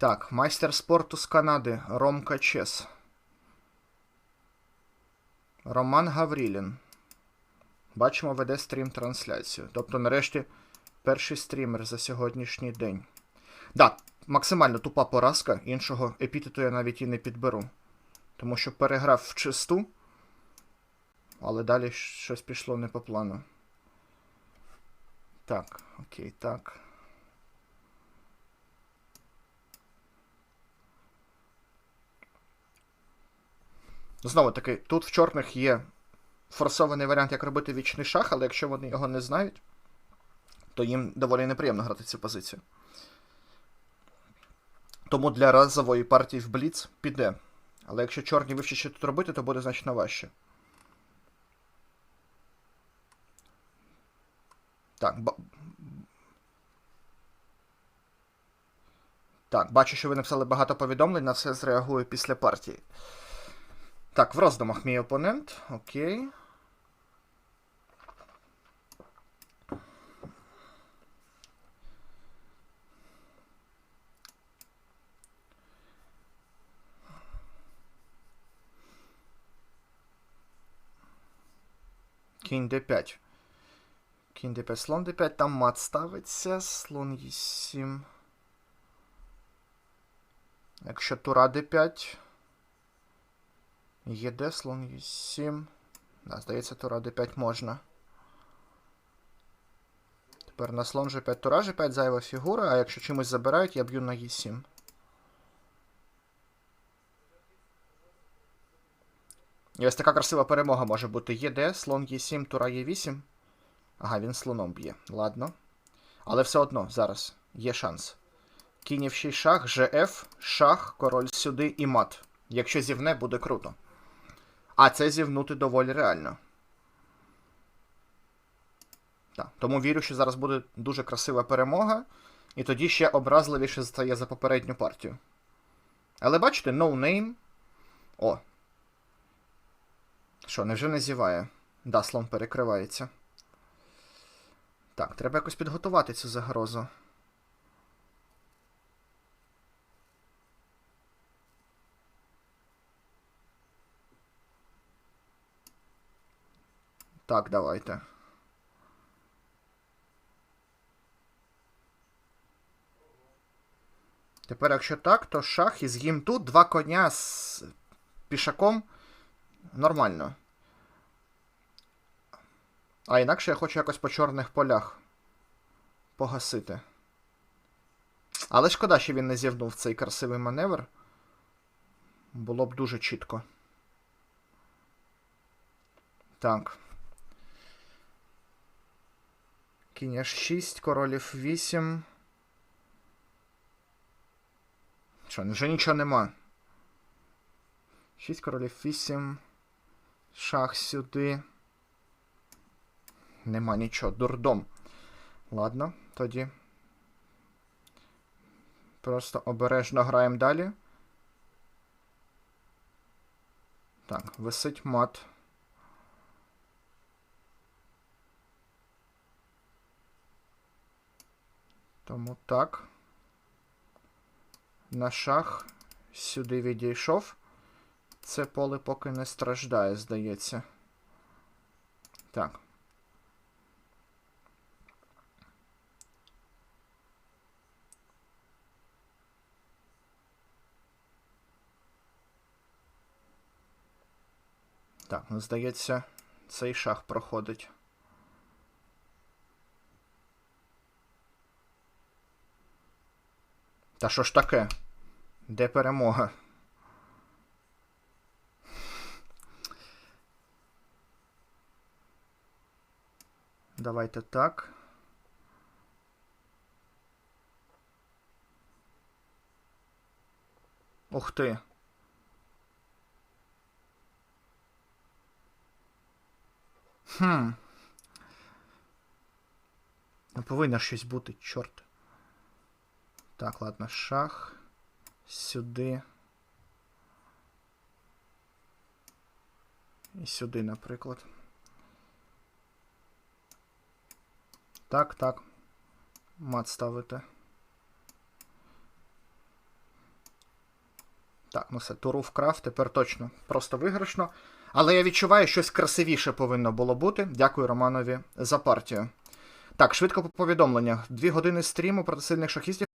Так, майстер спорту з Канади Ромка Чес. Роман Гаврілін. Бачимо, веде стрім-трансляцію. Тобто, нарешті, перший стрімер за сьогоднішній день. Да, максимально тупа поразка, іншого епітету я навіть і не підберу. Тому що переграв в чисту, але далі щось пішло не по плану. Так, окей, так. Знову таки, тут в чорних є форсований варіант, як робити вічний шах, але якщо вони його не знають, то їм доволі неприємно грати цю позицію. Тому для разової партії в Бліц піде. Але якщо чорні вивчать, що тут робити, то буде значно важче. Так, ба... Так, бачу, що ви написали багато повідомлень, на все зреагую після партії. Так, в роздумах мій опонент. Окей. Кінь d5. Кінь d5, слон d5, там мат ставиться, слон e7. Якщо тура d5. ЄД, слон Е7. Да, здається, тура d5 можна. Тепер на слон G5 тура G5 зайва фігура, а якщо чимось забирають, я б'ю на Е7. І ось така красива перемога може бути ЄД, слон Е7, тура Е8. Ага, він слоном б'є. Ладно. Але все одно, зараз є шанс. Кінь F6 шах, ЖФ, шах, король сюди і мат. Якщо зівне, буде круто. А це зівнути доволі реально. Так, Тому вірю, що зараз буде дуже красива перемога. І тоді ще образливіше стає за попередню партію. Але бачите, no name. О. Що, невже не зіває? Да, слон перекривається. Так, треба якось підготувати цю загрозу. Так, давайте. Тепер, якщо так, то шах із гім тут два коня з пішаком нормально. А інакше я хочу якось по чорних полях погасити. Але шкода, що він не зівнув цей красивий маневр. Було б дуже чітко. Так. Кінь H6, королів 8. Що, вже нічого нема. 6 королів 8. Шах сюди. Нема нічого. Дурдом. Ладно, тоді. Просто обережно граємо далі. Так, висить мат. Тому так. На шах сюди відійшов. Це поле поки не страждає, здається. Так. Так, ну здається, цей шах проходить. Та що ж таке? Де перемога? Давайте так. Ух ти. Хм. Не повинно щось бути, чорт. Так, ладно, шах. Сюди. І сюди, наприклад. Так, так. Мат ставити. Так, ну все, туру вкрав, тепер точно просто виграшно. Але я відчуваю, щось красивіше повинно було бути. Дякую Романові за партію. Так, швидко по повідомленнях. Дві години стріму проти сильних шахістів